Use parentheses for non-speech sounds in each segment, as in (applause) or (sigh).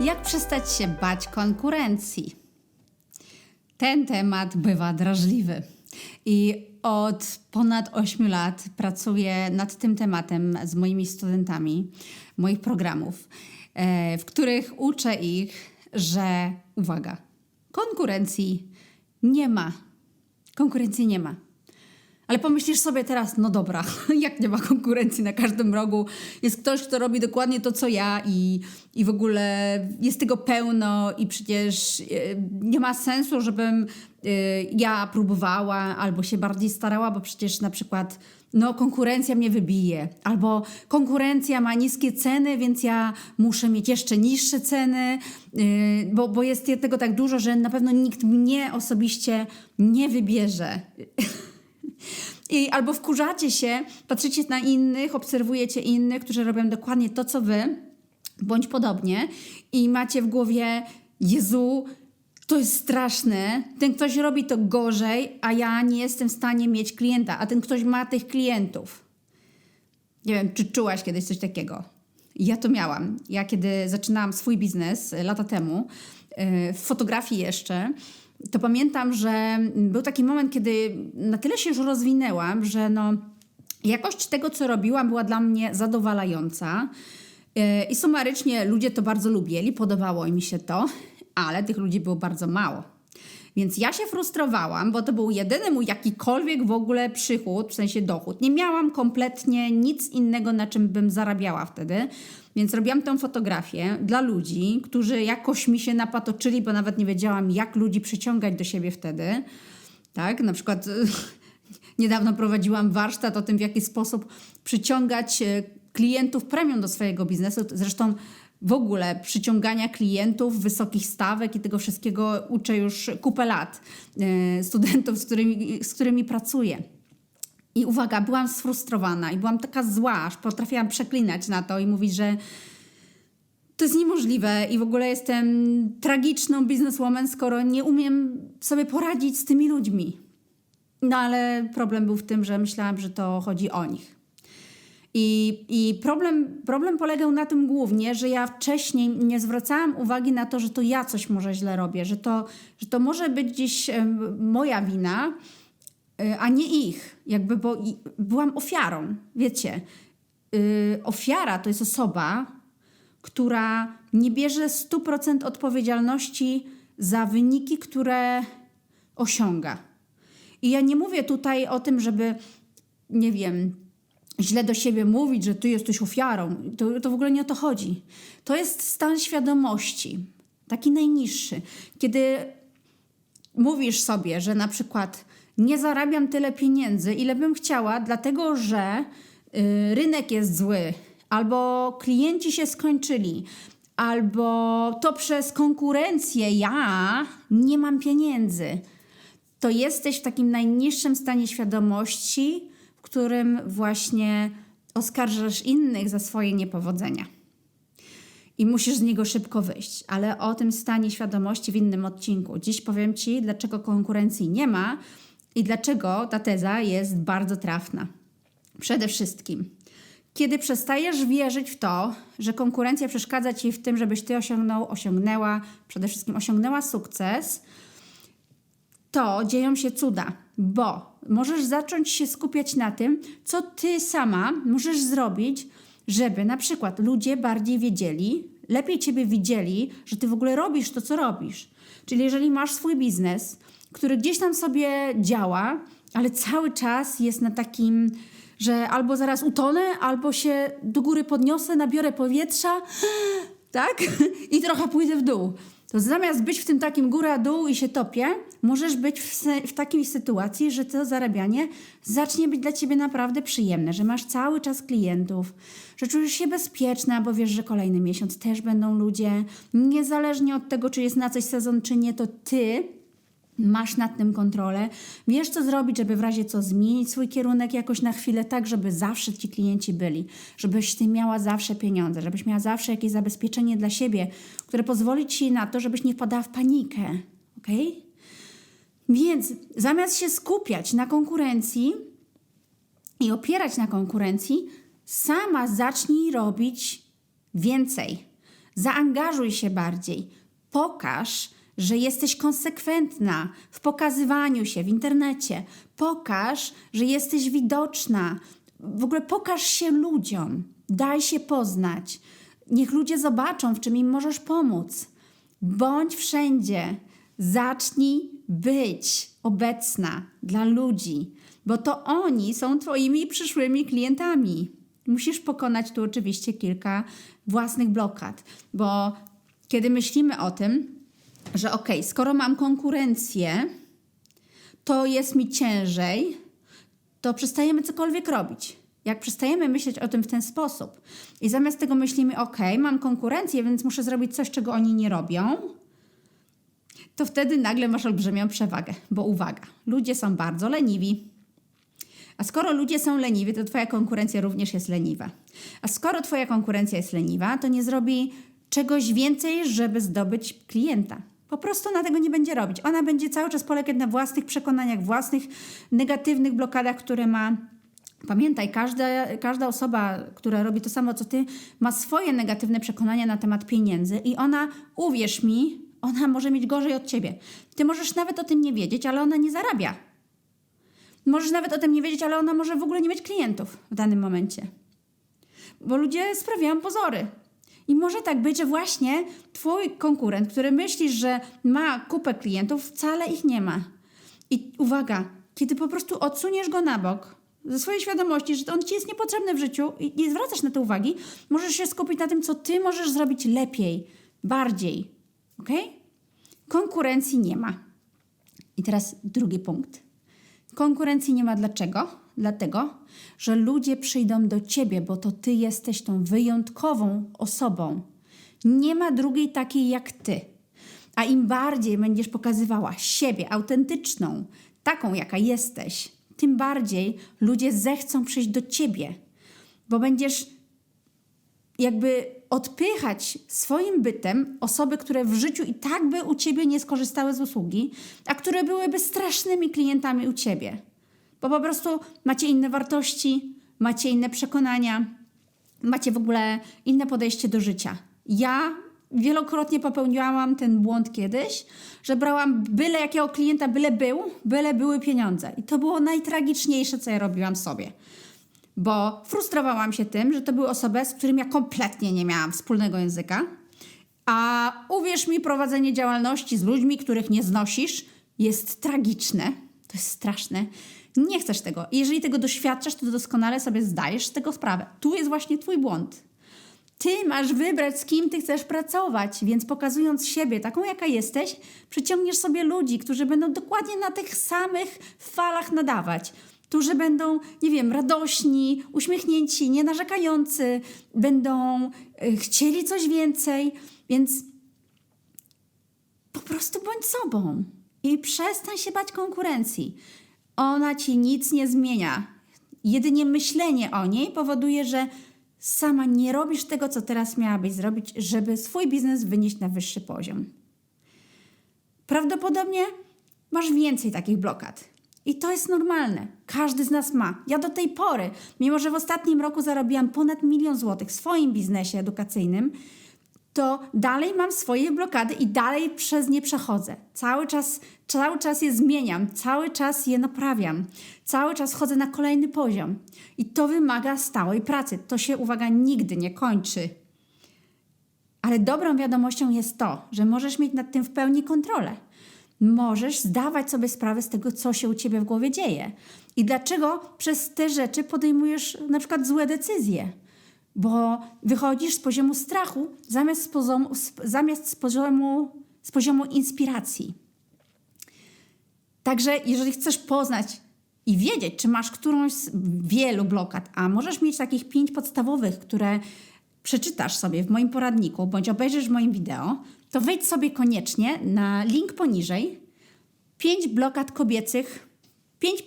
Jak przestać się bać konkurencji? Ten temat bywa drażliwy. I od ponad 8 lat pracuję nad tym tematem z moimi studentami moich programów, e, w których uczę ich, że uwaga, konkurencji nie ma. Konkurencji nie ma. Ale pomyślisz sobie teraz, no dobra, (laughs) jak nie ma konkurencji na każdym rogu? Jest ktoś, kto robi dokładnie to, co ja i, i w ogóle jest tego pełno i przecież e, nie ma sensu, żebym e, ja próbowała albo się bardziej starała, bo przecież na przykład no konkurencja mnie wybije, albo konkurencja ma niskie ceny, więc ja muszę mieć jeszcze niższe ceny, yy, bo, bo jest tego tak dużo, że na pewno nikt mnie osobiście nie wybierze. (laughs) I albo wkurzacie się, patrzycie na innych, obserwujecie innych, którzy robią dokładnie to, co wy, bądź podobnie, i macie w głowie, Jezu, to jest straszne. Ten ktoś robi to gorzej, a ja nie jestem w stanie mieć klienta, a ten ktoś ma tych klientów. Nie wiem, czy czułaś kiedyś coś takiego? Ja to miałam. Ja kiedy zaczynałam swój biznes lata temu, w fotografii jeszcze, to pamiętam, że był taki moment, kiedy na tyle się już rozwinęłam, że no, jakość tego, co robiłam, była dla mnie zadowalająca. I sumarycznie ludzie to bardzo lubieli, podobało mi się to, ale tych ludzi było bardzo mało. Więc ja się frustrowałam, bo to był jedyny mój jakikolwiek w ogóle przychód, w sensie dochód. Nie miałam kompletnie nic innego, na czym bym zarabiała wtedy. Więc robiłam tą fotografię dla ludzi, którzy jakoś mi się napatoczyli, bo nawet nie wiedziałam, jak ludzi przyciągać do siebie wtedy. Tak, na przykład (laughs) niedawno prowadziłam warsztat o tym, w jaki sposób przyciągać e, klientów premium do swojego biznesu. Zresztą w ogóle przyciągania klientów, wysokich stawek i tego wszystkiego uczę już kupę lat e, studentów, z którymi, z którymi pracuję. I uwaga, byłam sfrustrowana i byłam taka zła, aż potrafiłam przeklinać na to i mówić, że to jest niemożliwe i w ogóle jestem tragiczną bizneswoman, skoro nie umiem sobie poradzić z tymi ludźmi. No ale problem był w tym, że myślałam, że to chodzi o nich. I, i problem, problem polegał na tym głównie, że ja wcześniej nie zwracałam uwagi na to, że to ja coś może źle robię, że to, że to może być gdzieś moja wina, e, a nie ich. Jakby, bo byłam ofiarą, wiecie. Yy, ofiara to jest osoba, która nie bierze 100% odpowiedzialności za wyniki, które osiąga. I ja nie mówię tutaj o tym, żeby, nie wiem, źle do siebie mówić, że ty jesteś ofiarą. To, to w ogóle nie o to chodzi. To jest stan świadomości, taki najniższy, kiedy mówisz sobie, że na przykład nie zarabiam tyle pieniędzy, ile bym chciała, dlatego że y, rynek jest zły, albo klienci się skończyli, albo to przez konkurencję ja nie mam pieniędzy. To jesteś w takim najniższym stanie świadomości, którym właśnie oskarżasz innych za swoje niepowodzenia. I musisz z niego szybko wyjść, ale o tym stanie świadomości w innym odcinku. Dziś powiem Ci, dlaczego konkurencji nie ma i dlaczego ta teza jest bardzo trafna. Przede wszystkim, kiedy przestajesz wierzyć w to, że konkurencja przeszkadza Ci w tym, żebyś Ty osiągnął, osiągnęła, przede wszystkim osiągnęła sukces, to dzieją się cuda, bo możesz zacząć się skupiać na tym, co ty sama możesz zrobić, żeby na przykład ludzie bardziej wiedzieli, lepiej ciebie widzieli, że ty w ogóle robisz to, co robisz. Czyli jeżeli masz swój biznes, który gdzieś tam sobie działa, ale cały czas jest na takim, że albo zaraz utonę, albo się do góry podniosę, nabiorę powietrza, (gasps) tak? I trochę pójdę w dół to zamiast być w tym takim góra-dół i się topię, możesz być w, w, takiej sytuacji, że to zarabianie zacznie być dla ciebie naprawdę przyjemne, że masz cały czas klientów, że czujesz się bezpieczna, bo wiesz, że kolejny miesiąc też będą ludzie. Niezależnie od tego, czy jest na coś sezon, czy nie, to ty masz nad tym kontrolę, wiesz co zrobić, żeby w razie co zmienić swój kierunek jakoś na chwilę, tak żeby zawsze ci klienci byli, żebyś ty miała zawsze pieniądze, żebyś miała zawsze jakieś zabezpieczenie dla siebie, które pozwoli ci na to, żebyś nie wpadała w panikę, ok? Więc zamiast się skupiać na konkurencji i opierać na konkurencji, sama zacznij robić więcej Zaangażuj się bardziej. Pokaż, że jesteś konsekwentna w pokazywaniu się w internecie. Pokaż, że jesteś widoczna. W ogóle pokaż się ludziom. Daj się poznać. Niech ludzie zobaczą, w czym im możesz pomóc. Bądź wszędzie. Zacznij być obecna dla ludzi, bo to oni są Twoimi przyszłymi klientami. Musisz pokonać tu oczywiście kilka własnych blokad, bo kiedy myślimy o tym, że ok, skoro mam konkurencję, to jest mi ciężej, to przestajemy cokolwiek robić. Jak przestajemy myśleć o tym w ten sposób i zamiast tego myślimy, ok, mam konkurencję, więc muszę zrobić coś, czego oni nie robią, to wtedy nagle masz olbrzymią przewagę. Bo uwaga, ludzie są bardzo leniwi. A skoro ludzie są leniwi, to Twoja konkurencja również jest leniwa. A skoro Twoja konkurencja jest leniwa, to nie zrobi czegoś więcej, żeby zdobyć klienta. Po prostu ona tego nie będzie robić. Ona będzie cały czas polegać na własnych przekonaniach, własnych negatywnych blokadach, które ma. Pamiętaj, każda, każda osoba, która robi to samo co ty, ma swoje negatywne przekonania na temat pieniędzy i ona, uwierz mi, ona może mieć gorzej od ciebie. Ty możesz nawet o tym nie wiedzieć, ale ona nie zarabia. Możesz nawet o tym nie wiedzieć, ale ona może w ogóle nie mieć klientów w danym momencie. Bo ludzie sprawiają pozory. I może tak być, że właśnie twój konkurent, który myślisz, że ma kupę klientów, wcale ich nie ma. I uwaga, kiedy po prostu odsuniesz go na bok, ze swojej świadomości, że on ci jest niepotrzebny w życiu i nie zwracasz na to uwagi, możesz się skupić na tym, co ty możesz zrobić lepiej, bardziej. Ok? Konkurencji nie ma. I teraz drugi punkt. Konkurencji nie ma dlaczego? Dlatego, że ludzie przyjdą do ciebie, bo to ty jesteś tą wyjątkową osobą. Nie ma drugiej takiej jak ty. A im bardziej będziesz pokazywała siebie autentyczną, taką jaka jesteś, tym bardziej ludzie zechcą przyjść do ciebie, bo będziesz jakby odpychać swoim bytem osoby, które w życiu i tak by u ciebie nie skorzystały z usługi, a które byłyby strasznymi klientami u ciebie. Bo po prostu macie inne wartości, macie inne przekonania, macie w ogóle inne podejście do życia. Ja wielokrotnie popełniałam ten błąd kiedyś, że brałam byle jakiego klienta, byle był, byle były pieniądze. I to było najtragiczniejsze, co ja robiłam sobie bo frustrowałam się tym, że to były osoby, z którymi ja kompletnie nie miałam wspólnego języka. A uwierz mi, prowadzenie działalności z ludźmi, których nie znosisz, jest tragiczne. To jest straszne. Nie chcesz tego. I jeżeli tego doświadczasz, to doskonale sobie zdajesz z tego sprawę. Tu jest właśnie Twój błąd. Ty masz wybrać, z kim ty chcesz pracować, więc pokazując siebie taką, jaka jesteś, przyciągniesz sobie ludzi, którzy będą dokładnie na tych samych falach nadawać którzy będą, nie wiem, radośni, uśmiechnięci, nienarzekający, będą y, chcieli coś więcej, więc po prostu bądź sobą i przestań się bać konkurencji. Ona ci nic nie zmienia. Jedynie myślenie o niej powoduje, że sama nie robisz tego, co teraz miałabyś zrobić, żeby swój biznes wynieść na wyższy poziom. Prawdopodobnie masz więcej takich blokad. I to jest normalne. Każdy z nas ma. Ja do tej pory, mimo że w ostatnim roku zarobiłam ponad milion złotych w swoim biznesie edukacyjnym, to dalej mam swoje blokady i dalej przez nie przechodzę. Cały czas, cały czas je zmieniam, cały czas je naprawiam, cały czas chodzę na kolejny poziom. I to wymaga stałej pracy. To się, uwaga, nigdy nie kończy. Ale dobrą wiadomością jest to, że możesz mieć nad tym w pełni kontrolę możesz zdawać sobie sprawę z tego, co się u ciebie w głowie dzieje i dlaczego przez te rzeczy podejmujesz na przykład złe decyzje. Bo wychodzisz z poziomu strachu zamiast z poziomu, zamiast z poziomu, z poziomu inspiracji. Także jeżeli chcesz poznać i wiedzieć, czy masz którąś z wielu blokad, a możesz mieć takich pięć podstawowych, które przeczytasz sobie w moim poradniku bądź obejrzysz w moim wideo, to wejdź sobie koniecznie na link poniżej. Pięć blokad kobiecych, pięć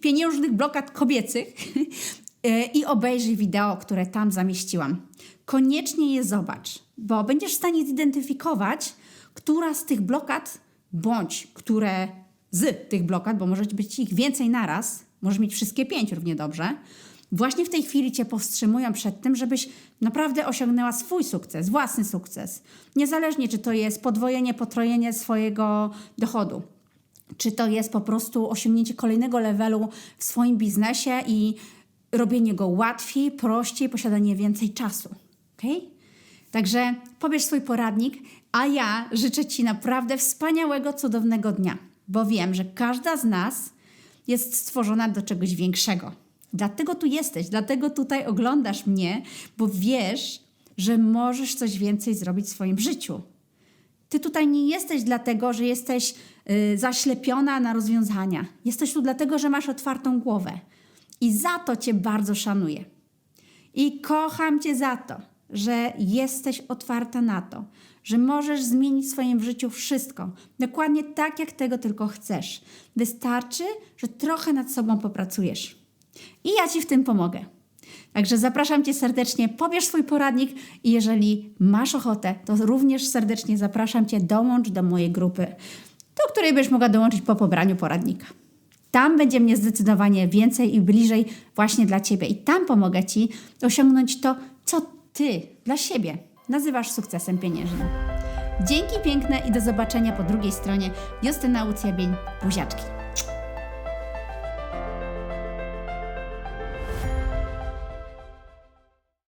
pieniężnych blokad kobiecych (laughs) i obejrzyj wideo, które tam zamieściłam. Koniecznie je zobacz, bo będziesz w stanie zidentyfikować, która z tych blokad, bądź które z tych blokad, bo może być ich więcej naraz, możesz mieć wszystkie pięć równie dobrze, właśnie w tej chwili Cię powstrzymują przed tym, żebyś naprawdę osiągnęła swój sukces, własny sukces. Niezależnie, czy to jest podwojenie, potrojenie swojego dochodu, czy to jest po prostu osiągnięcie kolejnego levelu w swoim biznesie i robienie go łatwiej, prościej, posiadanie więcej czasu. Okay? Także pobierz swój poradnik, a ja życzę Ci naprawdę wspaniałego, cudownego dnia, bo wiem, że każda z nas jest stworzona do czegoś większego. Dlatego tu jesteś, dlatego tutaj oglądasz mnie, bo wiesz, że możesz coś więcej zrobić w swoim życiu. Ty tutaj nie jesteś dlatego, że jesteś y, zaślepiona na rozwiązania. Jesteś tu dlatego, że masz otwartą głowę. I za to Cię bardzo szanuję. I kocham Cię za to, że jesteś otwarta na to, że możesz zmienić w swoim życiu wszystko, dokładnie tak, jak tego tylko chcesz. Wystarczy, że trochę nad sobą popracujesz. I ja Ci w tym pomogę. Także zapraszam Cię serdecznie, pobierz swój poradnik i jeżeli masz ochotę, to również serdecznie zapraszam Cię, dołącz do mojej grupy, do której będziesz mogła dołączyć po pobraniu poradnika. Tam będzie mnie zdecydowanie więcej i bliżej właśnie dla Ciebie. I tam pomogę Ci osiągnąć to, co Ty dla siebie nazywasz sukcesem pieniężnym. Dzięki piękne i do zobaczenia po drugiej stronie. Justyna Łucja-Bień, buziaczki.